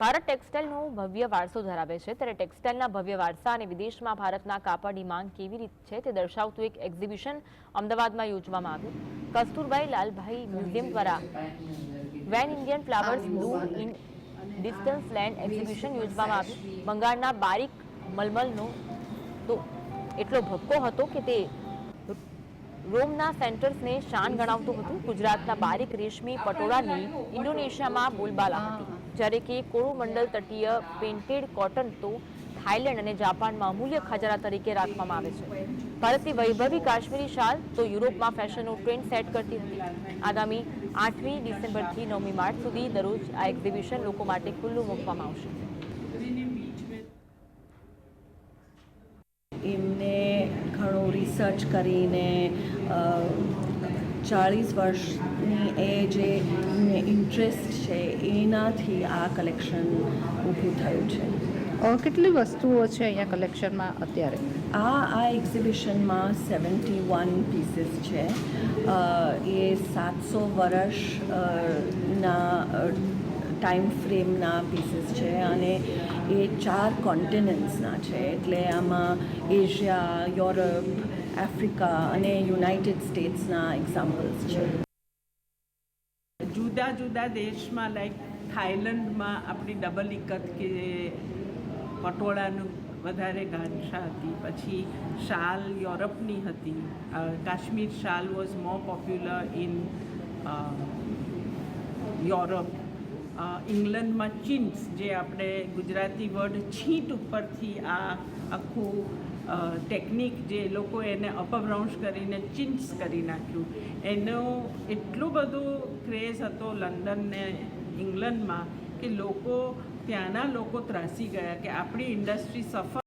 ભારત ટેક્સટાઇલનો ભવ્ય વારસો ધરાવે છે. ત્યારે ટેક્સટાઇલના ભવ્ય વારસા અને વિદેશમાં ભારતના કાપડની માંગ કેવી રીતે છે તે દર્શાવતું એક એક્ઝિબિશન અમદાવાદમાં યોજવામાં આવ્યું. કસ્તુરબાઈ લાલભાઈ મ્યુઝિયમ દ્વારા when Indian flowers bloom in distance land exhibition યોજવામાં આવ્યું. બંગાળના બારીક મલમલનો તો એટલો ભક્કો હતો કે તે રોમના સેન્ટર્સને શાન ગણાવતું હતું. ગુજરાતના બારીક રેશમી પટોળાની ઇન્ડોનેશિયામાં બોલબાલા હતી. જ્યારે કે કોરોમંડલ તટીય પેઇન્ટેડ કોટન તો થાઇલેન્ડ અને જાપાનમાં અમૂલ્ય ખજાના તરીકે રાખવામાં આવે છે. ભારતની વૈભવી કાશ્મીરી શાલ તો યુરોપમાં ફેશનનો ટ્રેન્ડ સેટ કરતી હતી. આગામી આઠમી ડિસેમ્બરથી નવમી માર્ચ સુધી દરરોજ આ એક્ઝિબિશન લોકો માટે ખુલ્લું મૂકવામાં આવશે. ઘણું રિસર્ચ કરીને ચાળીસ વર્ષની એ જે ઇન્ટરેસ્ટ છે એનાથી આ કલેક્શન ઊભું થયું છે. કેટલી વસ્તુઓ છે અહીંયા કલેક્શનમાં અત્યારે? આ આ એક્ઝિબિશનમાં સેવન્ટી વન પીસીસ છે એ સાતસો વર્ષ અ, ના ટાઈમ ફ્રેમના પીસીસ છે અને એ ચાર કોન્ટિનન્ટ્સના છે. એટલે આમાં એશિયા યુરોપ આફ્રિકા અને યુનાઇટેડ સ્ટેટ્સના એક્ઝામ્પલ્સ છે. જુદા જુદા દેશમાં લાઈક થાઈલેન્ડમાં આપણી ડબલ ઇકત કે પટોળાનું વધારે ગાંઠા હતી. પછી શાલ યુરોપની હતી. Kashmir shawl was more popular in Europe. ઇંગ્લેન્ડમાં chintz જે આપણે ગુજરાતી વર્ડ છીંટ ઉપરથી આ આખું ટેકનિક જે લોકો એને અપભ્રંશ કરીને ચિન્સ કરી નાખ્યું. એનો એટલું બધું ક્રેઝ હતો લંડન ને ઇંગ્લેન્ડમાં, કે લોકો, ત્યાંના લોકો ત્રાસી ગયા કે આપણી ઇન્ડસ્ટ્રી સફળ